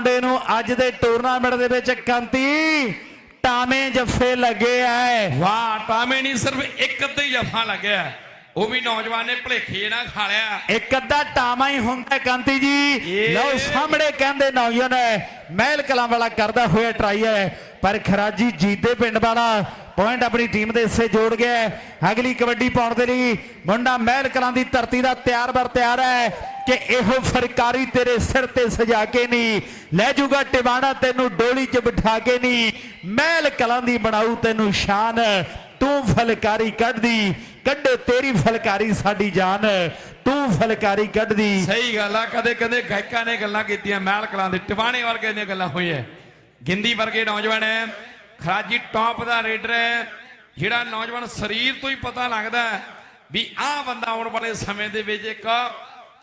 ਮੁੰਡੇ ਨੂੰ ਅੱਜ ਦੇ ਟੂਰਨਾਮੈਂਟ ਦੇ ਵਿੱਚ ਕੰਤੀ ਟਾਵੇਂ ਜੱਫੇ ਲੱਗੇ ਐ। ਵਾਹ ਟਾਮੇ ਨਹੀਂ ਸਿਰਫ ਇੱਕ ਅੱਧਾ ਹੀ ਜਫਾ ਲੱਗਿਆ ਉਹ ਵੀ ਨੌਜਵਾਨ ਨੇ ਭਲੇਖੇ ਨਾ ਖਾ ਲਿਆ। ਇੱਕ ਅੱਧਾ ਟਾਵਾਂ ਹੀ ਹੁੰਦਾ ਕਾਂਤੀ ਜੀ। ਲਓ ਸਾਹਮਣੇ ਕਹਿੰਦੇ ਨੌਜਵਾਨ ਹੈ ਮਹਿਲ ਕਲਾਂ ਵਾਲਾ ਕਰਦਾ ਹੋਇਆ ਟਰਾਈ ਹੈ ਪਰ ਖਰਾਜੀ ਜੀਤੇ ਪਿੰਡ ਵਾਲਾ ਪੁਆਇੰਟ ਆਪਣੀ ਟੀਮ ਦੇ ਹਿੱਸੇ ਜੋੜ ਗਿਆ ਅਗਲੀ ਕਬੱਡੀ ਪਾਉਣ ਦੇ ਲਈ ਮੁੰਡਾ ਮਹਿਲ ਕਲਾਂ ਦੀ ਧਰਤੀ ਦਾ ਤਿਆਰ ਬਰ ਤਿਆਰ ਹੈ ਕਿ ਇਹੋ ਫਰਕਾਰੀ ਤੇਰੇ ਸਿਰ ਤੇ ਸਜਾ ਕੇ ਨਹੀਂ ਲੈ ਜੂਗਾ ਟਿਵਾਣਾ ਤੈਨੂੰ ਡੋਲੀ 'ਚ ਬਿਠਾ ਕੇ ਨਹੀਂ ਮਹਿਲ ਕਲਾਂ ਦੀ ਬਣਾਉ ਤੈਨੂੰ ਸ਼ਾਨ ਤੂੰ ਫਲਕਾਰੀ ਕੱਢਦੀ, ਕੱਢੇ ਤੇਰੀ ਫਲਕਾਰੀ ਸਾਡੀ ਜਾਨ ਤੂੰ ਫਲਕਾਰੀ ਕੱਢਦੀ। ਸਹੀ ਗੱਲ ਆ, ਕਦੇ ਕਦੇ ਗਾਇਕਾਂ ਨੇ ਗੱਲਾਂ ਕੀਤੀਆਂ, ਮਹਿਲ ਕਲਾਂ ਦੇ ਟਿਵਾਣੇ ਵਰਗੇ ਦੀਆਂ ਗੱਲਾਂ ਹੋਈਆਂ। ਗਿੰਦੀ ਵਰਗੇ ਨੌਜਵਾਨ ਹੈ। ਖਰਾਜੀ ਟੌਪ ਦਾ ਰੇਡਰ ਹੈ, ਜਿਹੜਾ ਨੌਜਵਾਨ ਸਰੀਰ ਤੋਂ ਹੀ ਪਤਾ ਲੱਗਦਾ ਵੀ ਆਹ ਬੰਦਾ ਆਉਣ ਵਾਲੇ ਸਮੇਂ ਦੇ ਵਿੱਚ ਇੱਕ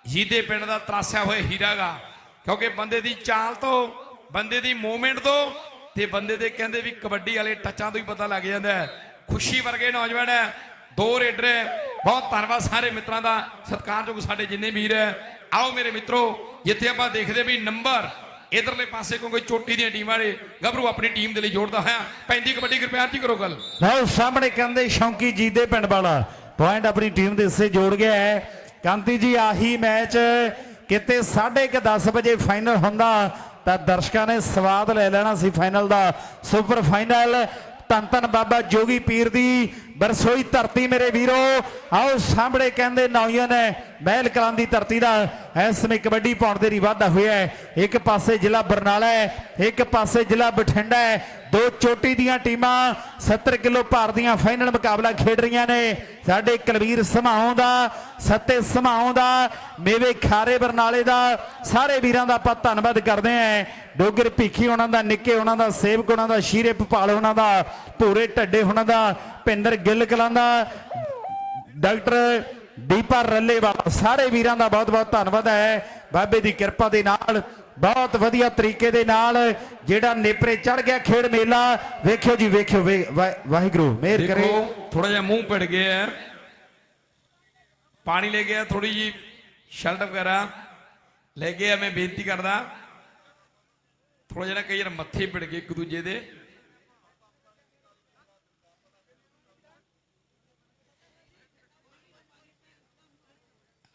ਜੀਦੇ ਪਿੰਡ ਦਾ ਤਰਾਸਿਆ ਹੋਇਆ ਹੀਰਾਗਾ ਕਿਉਂਕਿ ਬੰਦੇ ਦੀ ਚਾਲ ਤੋਂ, ਬੰਦੇ ਦੀ ਮੂਵਮੈਂਟ ਤੋਂ ਤੇ ਬੰਦੇ ਦੇ ਕਹਿੰਦੇ ਵੀ ਕਬੱਡੀ ਵਾਲੇ ਟੱਚਾਂ ਤੋਂ ਹੀ ਪਤਾ ਲੱਗ ਜਾਂਦਾ ਖੁਸ਼ੀ ਵਰਗੇ ਨੌਜਵਾਨ ਹੈ, ਦੋ ਰੇਡਰ ਹੈ। ਬਹੁਤ ਧੰਨਵਾਦ ਸਾਰੇ ਮਿੱਤਰਾਂ ਦਾ। ਸਤਿਕਾਰਯੋਗ ਸਾਡੇ ਜਿੰਨੇ ਵੀਰ ਹੈ, ਆਓ ਮੇਰੇ ਮਿੱਤਰੋ, ਜਿੱਥੇ ਆਪਾਂ ਦੇਖਦੇ ਵੀ ਨੰਬਰ ਇਧਰਲੇ ਪਾਸੇ ਕੋਈ ਚੋਟੀ ਦੀਆਂ ਟੀਮਾਂ ਨੇ, ਗੱਭਰੂ ਆਪਣੀ ਟੀਮ ਦੇ ਲਈ ਜੋੜਦਾ ਹੋਇਆ। ਪੈਂਦੀ ਕਬੱਡੀ ਕਿਰਪਿਆਰ ਜੀ ਕਰੋ ਗੱਲ। ਲਓ, ਸਾਹਮਣੇ ਕਹਿੰਦੇ ਸ਼ੌਂਕੀ ਜੀਦੇ ਪਿੰਡ ਵਾਲਾ। ਪੁਆਇੰਟ ਆਪਣੀ ਟੀਮ ਦੇ ਹਿੱਸੇ ਜੋੜ ਗਿਆ ਹੈ। ਕਾਂਤੀ ਜੀ, ਆਹੀ ਮੈਚ ਕਿਤੇ 10:30 ਵਜੇ ਫਾਈਨਲ ਹੁੰਦਾ, ਤਾਂ ਦਰਸ਼ਕਾਂ ਨੇ ਸਵਾਦ ਲੈ ਲੈਣਾ ਸੀ ਫਾਈਨਲ ਦਾ। ਸੁਪਰ ਫਾਈਨਲ ਧੰਨ ਧੰਨ ਬਾਬਾ ਜੋਗੀ ਪੀਰ ਦੀ ਬਰਸੋਈ ਧਰਤੀ ਮੇਰੇ ਵੀਰੋ। ਆਓ, ਸਾਹਮਣੇ ਕਹਿੰਦੇ ਨੌਜਵਾਨ ਮਹਿਲ ਕਲਾਂ ਦੀ ਧਰਤੀ ਦਾ ਇਸ ਸਮੇਂ ਕਬੱਡੀ ਪਾਉਣ ਦੇ ਲਈ ਵਾਧਾ ਹੋਇਆ ਹੈ। ਇੱਕ ਪਾਸੇ ਜ਼ਿਲ੍ਹਾ ਬਰਨਾਲਾ ਹੈ, ਇੱਕ ਪਾਸੇ ਜ਼ਿਲ੍ਹਾ ਬਠਿੰਡਾ ਹੈ। ਦੋ ਚੋਟੀ ਦੀਆਂ ਟੀਮਾਂ 70 ਕਿਲੋ ਭਾਰ ਦੀਆਂ ਫਾਈਨਲ ਮੁਕਾਬਲਾ ਖੇਡ ਰਹੀਆਂ ਨੇ। ਸਾਡੇ ਕੁਲਵੀਰ ਸਮਾਉਂ ਦਾ, ਸੱਤੇ ਸਮਾਉਂ ਦਾ, ਮੇਵੇ ਖਾਰੇ ਬਰਨਾਲੇ ਦਾ, ਸਾਰੇ ਵੀਰਾਂ ਦਾ ਆਪਾਂ ਧੰਨਵਾਦ ਕਰਦੇ ਆਂ ਡੋਗਰ ਭੀਖੀ ਉਹਨਾਂ ਦਾ, ਨਿੱਕੇ ਉਹਨਾਂ ਦਾ, ਸੇਵਕ ਉਹਨਾਂ ਦਾ, ਸ਼ੀਰੇ ਭਪਾਲ ਉਹਨਾਂ ਦਾ, ਭੂਰੇ ਢੱਡੇ ਉਹਨਾਂ ਦਾ, ਭਿੰਦਰ ਗਿੱਲ ਕਲਾਂ ਦਾ, ਡਾਕਟਰ ਦੀਪਾ ਰੱਲੇਵਾਲਾ ਸਾਰੇ ਵੀਰਾਂ ਦਾ ਬਹੁਤ ਬਹੁਤ ਧੰਨਵਾਦ ਹੈ। ਬਾਬੇ ਦੀ ਕਿਰਪਾ ਦੇ ਨਾਲ, ਬਹੁਤ ਵਧੀਆ ਤਰੀਕੇ ਦੇ ਨਾਲ ਜਿਹੜਾ ਨੇਪਰੇ ਚੜ ਗਿਆ ਖੇਡ ਮੇਲਾ, ਵੇਖਿਓ ਜੀ, ਵੇਖਿਓ, ਵੇ- ਵਾ- ਵਾਹਿਗੁਰੂ, ਮਿਹਰ ਕਰੇ। ਥੋੜਾ ਜਿਹਾ ਮੂੰਹ ਪੜ ਗਿਆ ਹੈ। ਪਾਣੀ ਲੈ ਗਿਆ ਥੋੜੀ ਜੀ ਸ਼ਰਟ ਵਗੈਰਾ ਲੈ ਗਿਆ, ਮੈਂ ਬੇਨਤੀ ਕਰਦਾ। ਥੋੜਾ ਜਿਹਾ ਕਈ ਵਾਰ ਮੱਥੇ ਪੜ ਗਏ ਇੱਕ ਦੂਜੇ ਦੇ।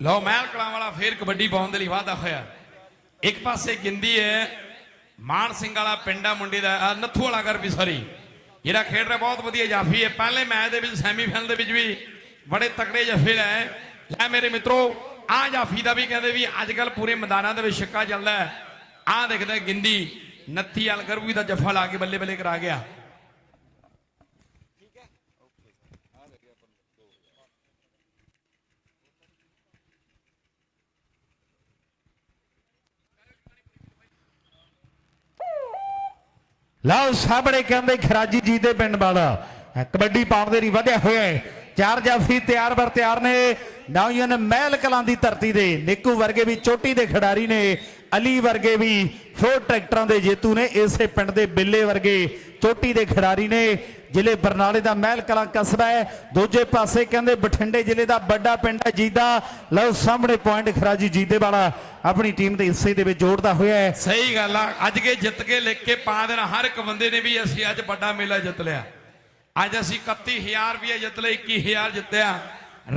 ਲਓ ਮਹਿਲ ਕਲਾਂ ਵਾਲਾ ਫੇਰ ਕਬੱਡੀ ਪਾਉਣ ਦੇ ਲਈ ਵਾਅਦਾ ਹੋਇਆ ਇੱਕ ਪਾਸੇ ਗਿੰਦੀ ਹੈ ਮਾਨ ਸਿੰਘ ਵਾਲਾ ਪਿੰਡਾ ਮੁੰਡੇ ਦਾ ਆਹ ਨੱਥੂ ਵਾਲਾ ਕਰ ਵੀ ਸੌਰੀ ਜਿਹੜਾ ਖੇਡ ਰਿਹਾ ਬਹੁਤ ਵਧੀਆ ਜਾਫੀ ਹੈ। ਪਹਿਲੇ ਮੈਚ ਦੇ ਵਿੱਚ ਸੈਮੀਫਾਈਨਲ ਦੇ ਵਿੱਚ ਵੀ ਬੜੇ ਤਕੜੇ ਜਫੇ ਲੈ ਲੈ ਮੇਰੇ ਮਿੱਤਰੋ, ਆਹ ਜਾਫੀ ਦਾ ਵੀ ਕਹਿੰਦੇ ਵੀ ਅੱਜ ਕੱਲ ਪੂਰੇ ਮੈਦਾਨਾਂ ਦੇ ਵਿੱਚ ਛੱਕਾ ਚੱਲਦਾ ਹੈ। ਆਹ ਦੇਖਦਾ ਗਿੰਦੀ, ਨੱਥੀ ਵਾਲ ਦਾ ਜਫਾ ਲਾ ਕੇ ਬੱਲੇ ਬੱਲੇ ਕਰਾ ਗਿਆ। ਲਓ ਸਾਹਮਣੇ ਕਹਿੰਦੇ ਖਰਾਜੀ ਜੀ ਦੇ ਪਿੰਡ ਵਾਲਾ। ਕਬੱਡੀ ਪਾਉਣ ਦੇ ਲਈ ਵਧਿਆ ਹੋਇਆ ਹੈ। ਚਾਰ ਜਾਫੀ ਤਿਆਰ ਬਰ ਤਿਆਰ ਨੇ। ਨੌਜਵਾਨ ਮਹਿਲ ਕਲਾਂ ਦੀ ਧਰਤੀ ਦੇ। ਨਿੱਕੂ ਵਰਗੇ ਵੀ ਚੋਟੀ ਦੇ ਖਿਡਾਰੀ ਨੇ। ਅਲੀ ਵਰਗੇ ਵੀ। ਫੋਰ ਟਰੈਕਟਰਾਂ ਦੇ ਜੇਤੂ ਨੇ। ਇਸੇ ਪਿੰਡ ਦੇ ਬਿੱਲੇ ਵਰਗੇ ਚੋਟੀ ਦੇ ਖਿਡਾਰੀ ਨੇ। ਜ਼ਿਲ੍ਹੇ ਬਰਨਾਲੇ ਦਾ ਮਹਿਲ ਕਲਾਂ ਕਸਬਾ ਹੈ। ਦੂਜੇ ਪਾਸੇ ਕਹਿੰਦੇ ਬਠਿੰਡੇ ਜ਼ਿਲ੍ਹੇ ਦਾ ਵੱਡਾ ਪਿੰਡ ਹੈ ਜੀਦਾ। ਲਓ ਸਾਹਮਣੇ ਪੁਆਇੰਟ ਖਰਾਜੀ ਜੀਦੇ ਵਾਲਾ ਆਪਣੀ ਟੀਮ ਦੇ ਹਿੱਸੇ ਦੇ ਵਿੱਚ ਜੋੜਦਾ ਹੋਇਆ ਹੈ। ਸਹੀ ਗੱਲ ਆ। ਅੱਜ ਕੇ ਜਿੱਤ ਕੇ ਲਿਖ ਕੇ ਪਾ ਦੇਣਾ। ਹਰ ਇੱਕ ਬੰਦੇ ਨੇ ਵੀ ਅਸੀਂ ਅੱਜ ਵੱਡਾ ਮੇਲਾ ਜਿੱਤ ਲਿਆ। ਅੱਜ ਅਸੀਂ 31000 ਰੁਪਏ ਜਿੱਤ ਲਏ 21000 ਜਿੱਤਿਆ।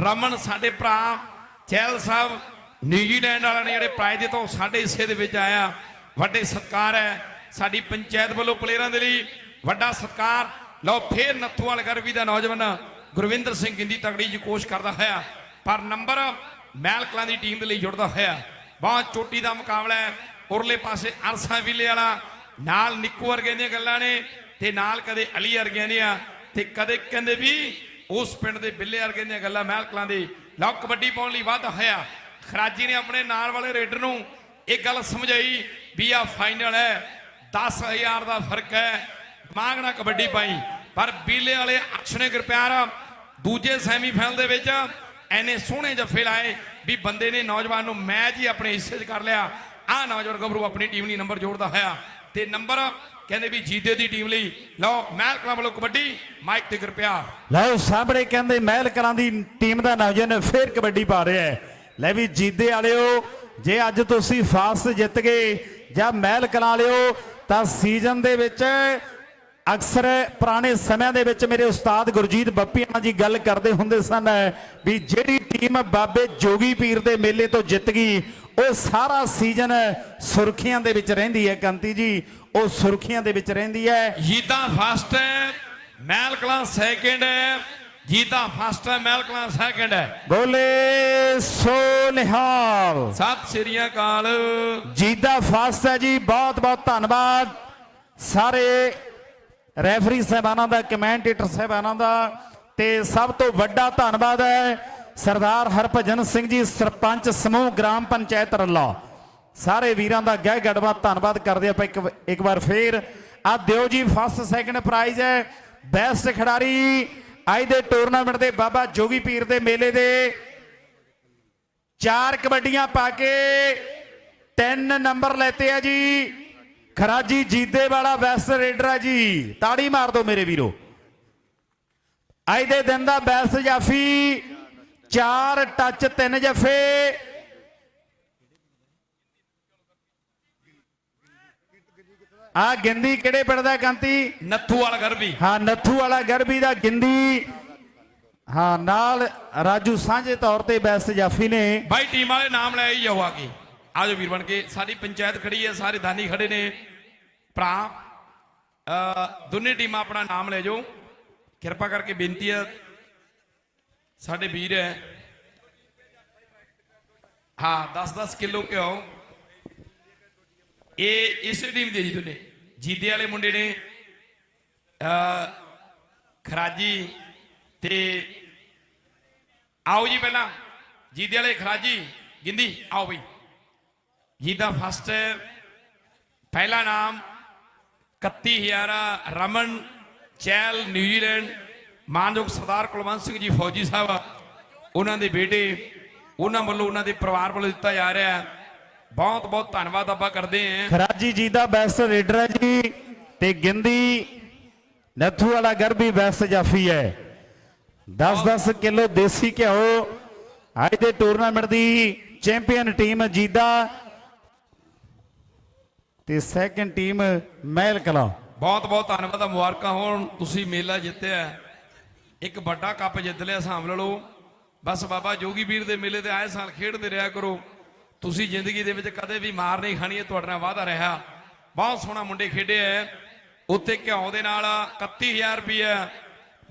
ਰਮਨ ਸਾਡੇ ਭਰਾ, ਚਹਿਲ ਸਾਹਿਬ ਨਿਊਜ਼ੀਲੈਂਡ ਵਾਲਿਆਂ ਨੇ ਜਿਹੜੇ ਪ੍ਰਾਈਜ਼ ਦਿੱਤਾ, ਉਹ ਸਾਡੇ ਹਿੱਸੇ ਦੇ ਵਿੱਚ ਆਇਆ। ਵੱਡੇ ਸਤਿਕਾਰ ਹੈ। ਸਾਡੀ ਪੰਚਾਇਤ ਵੱਲੋਂ ਪਲੇਅਰਾਂ ਦੇ ਲਈ ਵੱਡਾ ਸਤਿਕਾਰ। ਲਓ ਫੇਰ ਨੱਥੂਵਾਲ ਗਰਵੀ ਦਾ ਨੌਜਵਾਨ ਗੁਰਵਿੰਦਰ ਸਿੰਘ ਗਿੰਦੀ ਤਗੜੀ ਜੀ ਕੋਸ਼ਿਸ਼ ਕਰਦਾ ਹੋਇਆ। ਪਰ ਨੰਬਰ ਮਹਿਲਕਲਾਂ ਦੀ ਟੀਮ ਦੇ ਲਈ ਜੁੜਦਾ ਹੋਇਆ। ਬਹੁਤ ਚੋਟੀ ਦਾ ਮੁਕਾਬਲਾ ਹੈ। ਉਰਲੇ ਪਾਸੇ ਅਰਸਾ ਵਿਲੇ ਵਾਲਾ। ਨਾਲ ਨਿੱਕੂ ਵਰਗੇ ਦੀਆਂ ਗੱਲਾਂ ਨੇ ਤੇ ਨਾਲ ਕਦੇ ਅਲੀ ਵਰਗਿਆਂ ਦੀਆਂ ਤੇ ਕਦੇ ਕਹਿੰਦੇ ਵੀ ਉਸ ਪਿੰਡ ਦੇ ਬਿੱਲੇ ਵਰਗੇ ਦੀਆਂ ਗੱਲਾਂ ਮਹਿਲਕਲਾਂ ਦੇ। ਲਓ ਕਬੱਡੀ ਪਾਉਣ ਲਈ ਵਾਧਾ ਹੋਇਆ। ਖਰਾਜੀ ਨੇ ਆਪਣੇ ਨਾਲ ਵਾਲੇ ਰੇਡਰ ਨੂੰ ਇਹ ਗੱਲ ਸਮਝਾਈ ਵੀ ਆ ਫਾਈਨਲ ਹੈ। 10000 ਦਾ ਫ਼ਰਕ ਹੈ। ਮੰਗਣਾ ਕਬੱਡੀ ਪਾਈ। ਪਰ ਬੀਲੇ ਵਾਲੇ ਅਕਸ਼ਨੇ ਗੁਰਪਿਆਰ ਦੂਜੇ ਸੈਮੀਫਾਈਨਲ ਦੇ ਵਿੱਚ ਐਨੇ ਸੋਹਣੇ ਜੱਫੇ ਲਾਏ ਵੀ ਬੰਦੇ ਨੇ ਨੌਜਵਾਨ ਨੂੰ ਮੈਚ ਹੀ ਆਪਣੇ ਹਿੱਸੇ 'ਚ ਕਰ ਲਿਆ। ਆ ਨੌਜਵਾਨ ਗੱਭਰੂ ਆਪਣੀ ਟੀਮ ਲਈ ਨੰਬਰ ਜੋੜਦਾ ਹੋਇਆ ਤੇ ਨੰਬਰ ਕਹਿੰਦੇ ਵੀ ਜੀਤੇ ਦੀ ਟੀਮ ਲਈ। ਲਓ, ਮਹਿਲ ਕਲਾਂ ਵੱਲੋਂ ਕਬੱਡੀ, ਮਾਈਕ ਤੇ ਕਿਰਪਿਆ। ਲਓ, ਸਾਹਮਣੇ ਕਹਿੰਦੇ ਮਹਿਲ ਕਲਾਂ ਦੀ ਟੀਮ ਦਾ ਨੌਜਵਾਨ ਫੇਰ ਕਬੱਡੀ ਪਾ ਰਿਹਾ ਹੈ। ਲੈ ਵੀ ਜੀਦੇ ਵਾਲਿਓ, ਜੇ ਅੱਜ ਤੁਸੀਂ ਫਾਸਟ ਜਿੱਤ ਗਏ ਜਾਂ ਮਹਿਲ ਕਲਾਂ ਵਾਲਿਓ, ਤਾਂ ਸੀਜ਼ਨ ਦੇ ਵਿੱਚ ਅਕਸਰ ਪੁਰਾਣੇ ਸਮਿਆਂ ਦੇ ਵਿੱਚ ਮੇਰੇ ਉਸਤਾਦ ਗੁਰਜੀਤ ਬੱਪੀਆਂ ਜੀ ਗੱਲ ਕਰਦੇ ਹੁੰਦੇ ਸਨ ਵੀ ਜਿਹੜੀ ਟੀਮ ਬਾਬੇ ਜੋਗੀ ਪੀਰ ਦੇ ਮੇਲੇ ਤੋਂ ਜਿੱਤ ਗਈ ਉਹ ਸਾਰਾ ਸੀਜ਼ਨ ਸੁਰਖੀਆਂ ਦੇ ਵਿੱਚ ਰਹਿੰਦੀ ਹੈ ਕੰਤੀ ਜੀ। ਉਹ ਸੁਰਖੀਆਂ ਦੇ ਵਿੱਚ ਰਹਿੰਦੀ ਹੈ। ਜੀਤਾ ਫਸਟ ਹੈ ਕਲਾਂ ਸੈਕਿੰਡ ਹੈ। ਜੀਤਾ ਫਸਟ ਹੈ ਮਹਿਲ ਕਲਾਂ ਸੈਕਿੰਡ ਹੈ। ਬੋਲੇ ਸੋ ਨਿਹਾਲ ਸਤਿ ਸ੍ਰੀ ਅਕਾਲ। ਜੀਦਾ ਫਾਸਟ ਹੈ ਜੀ ਬਹੁਤ ਬਹੁਤ ਧੰਨਵਾਦ। ਸਾਰੇ ਰੈਫਰੀ ਸਾਹਿਬਾਨਾਂ ਦਾ ਕਮੈਂਟੇਟਰ ਸਾਹਿਬਾਨਾਂ ਦਾ, ਤੇ ਸਭ ਤੋਂ ਵੱਡਾ ਧੰਨਵਾਦ ਹੈ ਸਰਦਾਰ ਹਰਭਜਨ ਸਿੰਘ ਜੀ, ਸਰਪੰਚ ਸਮੂਹ ਗ੍ਰਾਮ ਪੰਚਾਇਤ ਰੱਲਾ। ਸਾਰੇ ਵੀਰਾਂ ਦਾ ਗਹਿ ਗੜਵਾ ਧੰਨਵਾਦ ਕਰਦੇ ਆਪਾਂ ਇੱਕ ਇੱਕ ਵਾਰ ਫੇਰ। ਆ ਦਿਓ ਜੀ ਫਸਟ ਸੈਕੰਡ ਪ੍ਰਾਈਜ਼ ਹੈ। ਬੈਸਟ ਖਿਡਾਰੀ ਅੱਜ ਦੇ ਟੂਰਨਾਮੈਂਟ ਦੇ ਬਾਬਾ ਜੋਗੀ ਪੀਰ ਦੇ ਮੇਲੇ ਦੇ। ਚਾਰ ਕਬੱਡੀਆਂ ਪਾ ਕੇ ਤਿੰਨ ਨੰਬਰ ਲੈਤੇ ਆ ਜੀ। ਖਰਾਜੀ ਜੀਦੇ ਵਾਲਾ ਬੈਸਟ ਰੇਡਰ ਆ ਜੀ। ਤਾੜੀ ਮਾਰ ਦਿਓ ਮੇਰੇ ਵੀਰੋ। ਅੱਜ ਦੇ ਦਿਨ ਦਾ ਬੈਸਟ ਜਾਫੀ ਚਾਰ ਟੱਚ ਤਿੰਨ ਜਫੇ। ਆ ਗਿੰਦੀ ਕਿਹੜੇ ਪਿੰਡ ਦਾ ਕੰਤੀ? ਨੱਥੂ ਵਾਲਾ ਗਰਬੀ। ਹਾਂ ਨੱਥੂ ਵਾਲਾ ਗਰਬੀ ਦਾ ਗਿੰਦੀ। ਹਾਂ ਨਾਲ ਰਾਜੂ ਸਾਂਝੇ ਤੌਰ ਤੇ ਬੈਸਟ ਜਾਫੀ ਨੇ। ਬਾਈ ਟੀਮ ਵਾਲੇ ਨਾਮ ਲੈ ਹੀ ਜਾਓ ਆ ਕੇ। ਆ ਜਾਓ ਵੀਰ ਬਣ ਕੇ ਸਾਡੀ ਪੰਚਾਇਤ ਖੜੀ ਹੈ, ਸਾਰੇ ਦਾਨੀ ਖੜੇ ਨੇ। ਭਰਾ ਦੋਨੇ ਟੀਮਾਂ ਆਪਣਾ ਨਾਮ ਲੈ ਜਾਓ। ਕਿਰਪਾ ਕਰਕੇ ਬੇਨਤੀ ਹੈ, ਸਾਡੇ ਵੀਰ ਹੈ। ਹਾਂ 10-10 ਕਿਲੋ ਘਿਓ। ਇਹ ਇਸ ਟੀਮ ਦੇ ਜੀ ਦੋਨੇ। ਜੀਦੇ ਵਾਲੇ ਮੁੰਡੇ ਨੇ ਖਰਾਜੀ ਤੇ ਆਓ ਜੀ ਪਹਿਲਾਂ। ਜੀਦੇ ਵਾਲੇ ਖਰਾਜੀ, ਗਿੰਦੀ, ਆਓ ਬਈ। ਜੀਦਾ ਫਸਟ ਪਹਿਲਾ ਨਾਮ 31000 ਰਮਨ ਚੈਲ ਨਿਊਜ਼ੀਲੈਂਡ ਮਾਨਯੋਗ ਸਰਦਾਰ ਕੁਲਵੰਤ ਸਿੰਘ ਜੀ ਫੌਜੀ ਸਾਹਿਬ ਉਹਨਾਂ ਦੇ ਬੇਟੇ ਉਹਨਾਂ ਵੱਲੋਂ ਉਹਨਾਂ ਦੇ ਪਰਿਵਾਰ ਵੱਲੋਂ ਦਿੱਤਾ ਜਾ ਰਿਹਾ ਹੈ। ਬਹੁਤ ਬਹੁਤ ਧੰਨਵਾਦ ਆਪਾਂ ਕਰਦੇ ਹਾਂ। ਖਰਾਜੀ ਜੀ ਦਾ ਬੈਸਟ ਰੇਡਰ ਹੈ ਜੀ ਤੇ ਗਿੰਦੀ ਨੱਥੂ ਵਾਲਾ ਗਰਬੀ ਬੈਸਟ ਜਾਫੀ ਹੈ। 10-10 ਕਿਲੋ ਦੇਸੀ ਘਿਓ ਅੱਜ ਦੇ ਟੂਰਨਾਮੈਂਟ ਦੀ ਚੈਂਪੀਅਨ ਟੀਮ ਜੀਦਾ ਤੇ ਸੈਕੰਡ ਟੀਮ ਮਹਿਲ ਕਲਾ। ਬਹੁਤ ਬਹੁਤ ਧੰਨਵਾਦ ਆ ਮੁਬਾਰਕਾਂ ਹੋਣ। ਤੁਸੀਂ ਮੇਲਾ ਜਿੱਤਿਆ ਇੱਕ ਵੱਡਾ ਕੱਪ ਜਿੱਤ ਲਿਆ, ਸਾਂਭ ਲਓ। ਬਸ ਬਾਬਾ ਜੋਗੀ ਵੀਰ ਦੇ ਮੇਲੇ ਤੇ ਆਏ ਸਾਲ ਖੇਡਦੇ ਰਿਹਾ ਕਰੋ। ਤੁਸੀਂ ਜ਼ਿੰਦਗੀ ਦੇ ਵਿੱਚ ਕਦੇ ਵੀ ਮਾਰ ਨਹੀਂ ਖਾਣੀ, ਇਹ ਤੁਹਾਡੇ ਨਾਲ ਵਾਅਦਾ ਰਿਹਾ। ਬਹੁਤ ਸੋਹਣਾ ਮੁੰਡੇ ਖੇਡੇ ਐ ਉੱਤੇ ਘਿਓ ਦੇ ਨਾਲ 31000 ਰੁਪਏ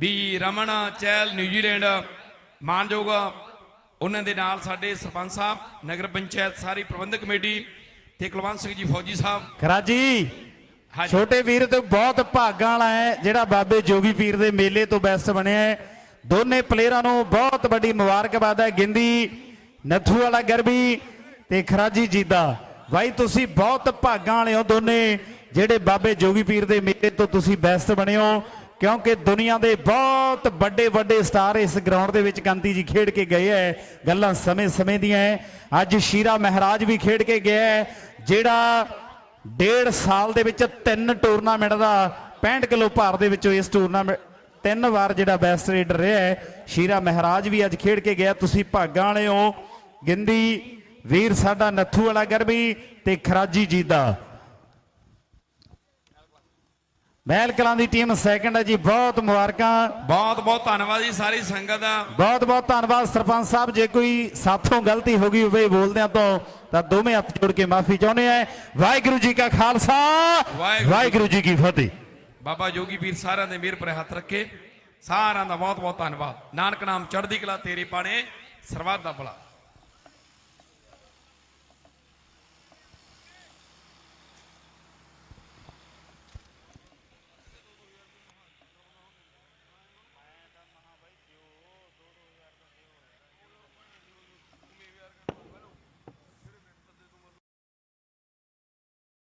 ਵੀ ਰਮਨ ਚੈਲ ਨਿਊਜ਼ੀਲੈਂਡ, ਮਾਨਯੋਗ। ਉਹਨਾਂ ਦੇ ਨਾਲ ਸਾਡੇ ਸਰਪੰਚ ਸਾਹਿਬ, ਨਗਰ ਪੰਚਾਇਤ, ਸਾਰੀ ਪ੍ਰਬੰਧਕ ਕਮੇਟੀ ਤੇ ਕੁਲਵੰਤ ਸਿੰਘ ਜੀ ਫੌਜੀ ਸਾਹਿਬ। ਖਰਾਜੀ ਹਾਂਜੀ। ਛੋਟੇ ਵੀਰ ਤੇ ਬਹੁਤ ਭਾਗਾਂ ਵਾਲਾ ਹੈ ਜਿਹੜਾ ਬਾਬੇ ਜੋਗੀ ਪੀਰ ਦੇ ਮੇਲੇ ਤੋਂ ਬੈਸਟ ਬਣਿਆ ਹੈ। ਦੋਨੇ ਪਲੇਅਰਾਂ ਨੂੰ ਬਹੁਤ ਵੱਡੀ ਮੁਬਾਰਕਬਾਦ ਹੈ ਗਿੰਦੀ ਨੱਥੂ ਵਾਲਾ ਗਰਬੀ ਤੇ ਖਰਾਜੀ ਜੀਦਾ। ਭਾਈ ਤੁਸੀਂ ਬਹੁਤ ਭਾਗਾਂ ਵਾਲੇ ਹੋ ਦੋਨੇ ਜਿਹੜੇ ਬਾਬੇ ਜੋਗੀ ਪੀਰ ਦੇ ਮੇਲੇ ਤੋਂ ਤੁਸੀਂ ਬੈਸਟ ਬਣੇ ਹੋ। ਕਿਉਂਕਿ ਦੁਨੀਆ ਦੇ ਬਹੁਤ ਵੱਡੇ ਵੱਡੇ ਸਟਾਰ ਇਸ ਗਰਾਊਂਡ ਦੇ ਵਿੱਚ ਗਾਂਧੀ ਜੀ ਖੇਡ ਕੇ ਗਏ ਹੈ ਗੱਲਾਂ ਸਮੇਂ ਸਮੇਂ ਦੀਆਂ ਹੈ ਅੱਜ ਸ਼ੀਰਾ ਮਹਾਰਾਜ ਵੀ ਖੇਡ ਕੇ ਗਿਆ ਹੈ ਜਿਹੜਾ ਡੇਢ ਸਾਲ ਦੇ ਵਿੱਚ ਤਿੰਨ ਟੂਰਨਾਮੈਂਟ ਦਾ 65 ਕਿਲੋ ਭਾਰ ਦੇ ਵਿੱਚੋਂ ਇਸ ਟੂਰਨਾਮੈਂਟ ਤਿੰਨ ਵਾਰ ਜਿਹੜਾ ਬੈਸਟ ਰੇਡਰ ਰਿਹਾ ਹੈ ਸ਼ੀਰਾ ਮਹਾਰਾਜ ਵੀ ਅੱਜ ਖੇਡ ਕੇ ਗਿਆ। ਤੁਸੀਂ ਭਾਗਾਂ ਵਾਲੇ ਹੋ। ਗਿੰਦੀ, ਵੀਰ ਸਾਡਾ ਨੱਥੂ ਵਾਲਾ ਗਰਬੀ ਤੇ ਖਰਾਜੀ ਜੀ ਦਾ ਮਹਿਲ ਕਲਾਂ ਦੀ ਟੀਮ ਸੈਕੰਡ ਹੈ ਜੀ ਬਹੁਤ ਮੁਬਾਰਕਾਂ। ਬਹੁਤ ਬਹੁਤ ਧੰਨਵਾਦ ਜੀ ਸਾਰੀ ਸੰਗਤ ਦਾ। ਬਹੁਤ ਬਹੁਤ ਧੰਨਵਾਦ ਸਰਪੰਚ ਸਾਹਿਬ ਜੇ ਕੋਈ ਸਾਥੋਂ ਗਲਤੀ ਹੋ ਗਈ ਹੋਵੇ ਬੋਲਦਿਆਂ ਤੋਂ ਤਾਂ ਦੋਵੇਂ ਹੱਥ ਜੋੜ ਕੇ ਮਾਫੀ ਚਾਹੁੰਦੇ ਆ ਵਾਹਿਗੁਰੂ ਜੀ ਕਾ ਖਾਲਸਾ ਵਾਹਿਗੁਰੂ ਜੀ- ਕੀ ਫਤਿਹ। ਬਾਬਾ ਜੋਗੀ ਵੀਰ ਸਾਰਿਆਂ ਦੇ ਮਿਹਰ ਭਰੇ ਹੱਥ ਰੱਖੇ। ਸਾਰਿਆਂ ਦਾ ਬਹੁਤ ਬਹੁਤ ਧੰਨਵਾਦ। ਨਾਨਕ ਨਾਮ ਚੜ੍ਹਦੀ ਕਲਾ ਤੇਰੇ ਪਾਣੇ ਸਰਬੱਤ ਦਾ ਭਲਾ।